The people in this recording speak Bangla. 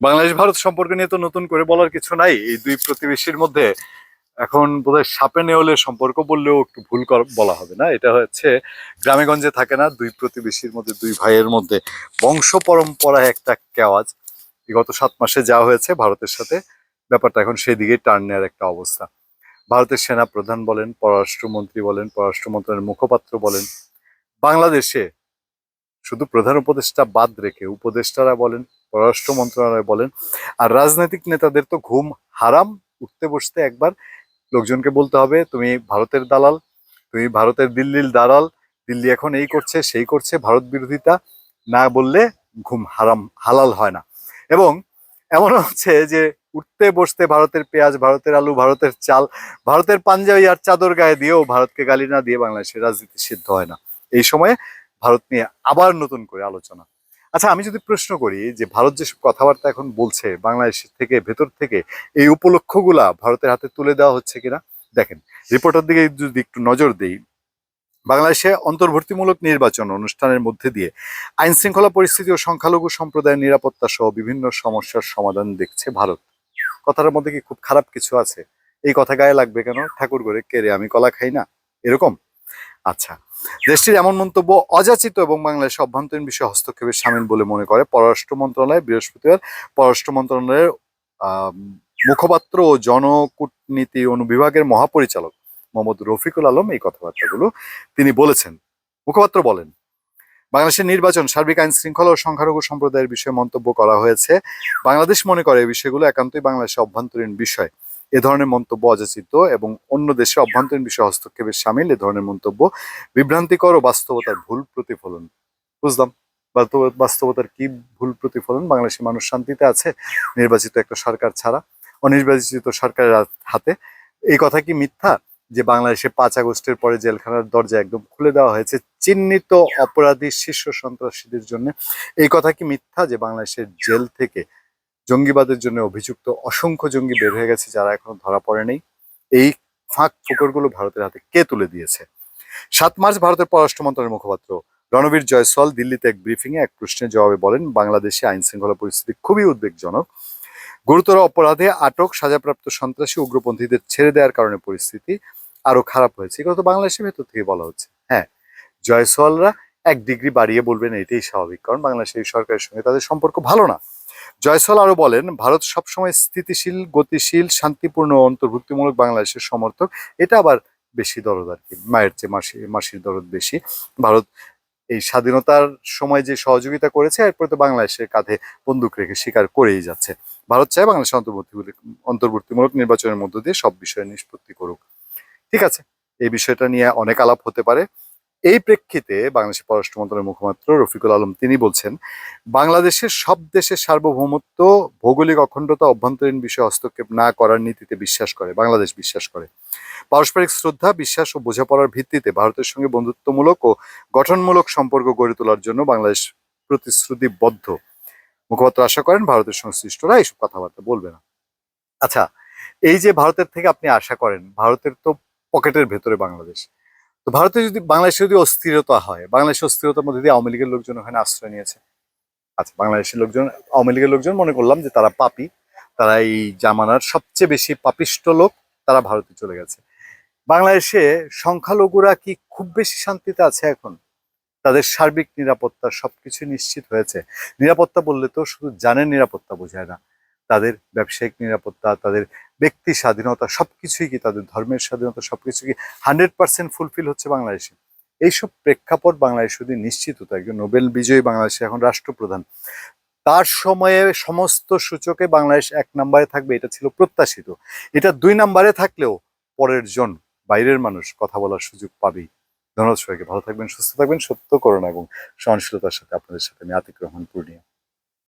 বাংলাদেশ ভারত সম্পর্ক নিয়ে তো নতুন করে বলার কিছু নাই। এই দুই প্রতিবেশীর মধ্যে এখন বোধহয় সাপে নেওলের সম্পর্ক বললেও একটু ভুল বলা হবে না। এটা হচ্ছে গ্রামেগঞ্জে থাকে না, দুই প্রতিবেশীর মধ্যে, দুই ভাইয়ের মধ্যে বংশ পরম্পরায় একটা কেওয়াজ। গত সাত মাসে যা হয়েছে ভারতের সাথে, ব্যাপারটা এখন সেই দিকে টার্ন নেওয়ার একটা অবস্থা। ভারতের সেনা প্রধান বলেন, পররাষ্ট্রমন্ত্রী বলেন পররাষ্ট্র মন্ত্রণালয়ের মুখপাত্র বলেন, বাংলাদেশে শুধু প্রধান উপদেষ্টা বাদ রেখে উপদেষ্টারা বলেন পররাষ্ট্র মন্ত্রণালয় বলেন, আর রাজনৈতিক নেতাদের তো ঘুম হারাম, উঠতে বসতে একবার। লোকজনকে বলতে হবে, তুমি ভারতের দালাল, তুমি ভারতের দিল্লির দালাল, দিল্লি এখন এই করছে, সেই করছে, ভারত বিরোধিতা। না বললে ঘুম হারাম, হালাল হয় না। এবং এমন হচ্ছে যে, উঠতে বসতে ভারতের পেঁয়াজ, ভারতের আলু, ভারতের চাল, ভারতের পাঞ্জাবি আর চাদর গায়ে দিয়েও ভারতকে গালি না দিয়ে বাংলাদেশের রাজনীতি সিদ্ধ হয় না। এই সময়ে ভারত নিয়ে আবার নতুন করে আলোচনা। আচ্ছা আমি যদি প্রশ্ন করি যে ভারত যেসব কথাবার্তা এখন বলছে বাংলাদেশ থেকে, ভেতর থেকে, এই উপলক্ষগুলা ভারতের হাতে তুলে দেওয়া হচ্ছে কিনা? দেখেন, রিপোর্টের দিকে যদি একটু নজর দিই, বাংলাদেশে অন্তর্ভুক্তিমূলক নির্বাচন অনুষ্ঠানের মধ্যে দিয়ে আইন শৃঙ্খলা পরিস্থিতি ও সংখ্যালঘু সম্প্রদায়ের নিরাপত্তা সহ বিভিন্ন সমস্যার সমাধান দেখছে ভারত। কথাটার মধ্যে কি খুব খারাপ কিছু আছে? এই কথা গায়ে লাগবে কেন? ঠাকুর করে কেড়ে আমি কলা খাই না? এরকম? আচ্ছা। দেশটির এমন মন্তব্য অযাচিত এবং বাংলাদেশের অভ্যন্তরীণ বিষয়ে হস্তক্ষেপের সামিল বলে মনে করে পররাষ্ট্র মন্ত্রণালয় বৃহস্পতিবার পররাষ্ট্র মন্ত্রণালয়ের মুখপাত্র ও জনকূটনীতি অনুবিভাগের মহাপরিচালক মোহাম্মদ রফিকুল আলম এই কথাবার্তাগুলো তিনি বলেছেন। মুখপাত্র বলেন, বাংলাদেশের নির্বাচন, সার্বিক আইন শৃঙ্খলা ও সংখ্যালঘু সম্প্রদায়ের বিষয়ে মন্তব্য করা হয়েছে। বাংলাদেশ মনে করে এই বিষয়গুলো একান্তই বাংলাদেশের অভ্যন্তরীণ বিষয়। এ ধরনের মন্তব্য অযাচিত এবং অন্য দেশে অভ্যন্তরীণ বিষয়ে হস্তক্ষেপের সামিল এ ধরনের মন্তব্য বিভ্রান্তিকর ও বাস্তবতার ভুল প্রতিফলন। বুঝলাম। বাস্তব- বাস্তবতার কি ভুল প্রতিফলন? বাংলাদেশের মানুষ শান্তিতে আছে? নির্বাচিত একটা সরকার ছাড়া? অনির্বাচিত সরকারের হাতে এই কথা কি মিথ্যা? যে বাংলাদেশে পাঁচ আগস্টের পরে জেলখানার দরজা একদম খুলে দেওয়া হয়েছে চিহ্নিত অপরাধী শীর্ষ সন্ত্রাসীদের জন্য। এই কথা কি মিথ্যা? যে বাংলাদেশের জেল থেকে জঙ্গিবাদের জন্য অভিযুক্ত অসংখ্য জঙ্গি বের হয়ে গেছে যারা এখনও ধরা পড়ে নেই এই ফাঁক ফোকরগুলো ভারতের হাতে কে তুলে দিয়েছে? সাত মার্চ ভারতের পররাষ্ট্র মন্ত্রণালয়ের মুখপাত্র রণবীর জয়সল দিল্লিতে এক ব্রিফিং এ এক প্রশ্নের জবাবে বলেন, বাংলাদেশে আইন শৃঙ্খলা পরিস্থিতি খুবই উদ্বেগজনক। গুরুতর অপরাধে আটক, সাজাপ্রাপ্ত সন্ত্রাসী উগ্রপন্থীদের ছেড়ে দেওয়ার কারণে পরিস্থিতি আরও খারাপ হয়েছে। এগুলো তো বাংলাদেশের ভেতর থেকে বলা হচ্ছে। হ্যাঁ জয়সওয়ালরা এক ডিগ্রি বাড়িয়ে বলবেন, এটাই স্বাভাবিক। কারণ বাংলাদেশের সরকারের সঙ্গে তাদের সম্পর্ক ভালো না। জয়সওয়াল আরও বলেন, ভারত সবসময় স্থিতিশীল, গতিশীল, শান্তিপূর্ণ অন্তর্ভুক্তিমূলক বাংলাদেশের সমর্থক। এটা আবার বেশি দরদ আর কি, মায়ের চেয়ে মাসি, মাসির দরদ বেশি। ভারত এই স্বাধীনতার সময় যে সহযোগিতা করেছে, এরপরে তো বাংলাদেশের কাঁধে বন্দুক রেখে স্বীকার করেই যাচ্ছে। ভারত চায় বাংলাদেশ অন্তর্বর্তী অন্তর্বর্তীমূলক নির্বাচনের মধ্য দিয়ে সব বিষয়ে নিষ্পত্তি করুক। ঠিক আছে, এই বিষয়টা নিয়ে অনেক আলাপ হতে পারে। এই প্রেক্ষিতে বাংলাদেশের পররাষ্ট্র মন্ত্রণালয়ের মুখপাত্র রফিকুল আলম তিনি বলছেন, বাংলাদেশের সব দেশের সার্বভৌমত্ব ভৌগোলিক অখণ্ডতা অভ্যন্তরীণ বিষয়ে হস্তক্ষেপ না করার নীতিতে বিশ্বাস করে, বাংলাদেশ বিশ্বাস করে। পারস্পরিক শ্রদ্ধা, বিশ্বাস ও বোঝাপড়ার ভিত্তিতে ভারতের সঙ্গে বন্ধুত্বমূলক ও গঠনমূলক সম্পর্ক গড়ে তোলার জন্য বাংলাদেশ প্রতিশ্রুতিবদ্ধ। মুখপাত্র আশা করেন ভারতের সংশ্লিষ্টরা এইসব কথাবার্তা বলবে না। আচ্ছা এই যে ভারতের থেকে আপনি আশা করেন, ভারতের তো পকেটের ভেতরে বাংলাদেশ। তো ভারতে যদি, বাংলাদেশে যদি অস্থিরতা হয় বাংলাদেশের অস্থিরতার মধ্যে দিয়ে আওয়ামী লীগের লোকজন ওখানে আশ্রয় নিয়েছে। আচ্ছা বাংলাদেশের লোকজন, আওয়ামী লীগের লোকজন, মনে করলাম যে তারা পাপি, তারা এই জামানার সবচেয়ে বেশি পাপিষ্ট লোক, তারা ভারতে চলে গেছে। বাংলাদেশে সংখ্যালঘুরা কি খুব বেশি শান্তিতে আছে এখন? তাদের সার্বিক নিরাপত্তা সবকিছু নিশ্চিত হয়েছে। নিরাপত্তা বললে তো শুধু জানের নিরাপত্তা বোঝায় না। তাদের ব্যবসায়িক নিরাপত্তা, তাদের ব্যক্তি স্বাধীনতা সবকিছুই কি তাদের ধর্মের স্বাধীনতা সবকিছু কি হান্ড্রেড পার্সেন্ট ফুলফিল হচ্ছে বাংলাদেশে? এইসব প্রেক্ষাপট বাংলাদেশ যদি নিশ্চিত হতো একজন নোবেল বিজয়ী বাংলাদেশে এখন রাষ্ট্রপ্রধান। তার সময়ে সমস্ত সূচকে বাংলাদেশ এক নম্বরে থাকবে, এটা ছিল প্রত্যাশিত। এটা দুই নম্বরে থাকলেও পরের জন বাইরের মানুষ কথা বলার সুযোগ পাবেই। ধন্যবাদ সবাইকে, ভালো থাকবেন, সুস্থ থাকবেন, সত্য করোনা এবং সহনশীলতার সাথে আপনাদের সাথে আমি আতিক রহমান পূর্ণিয়া।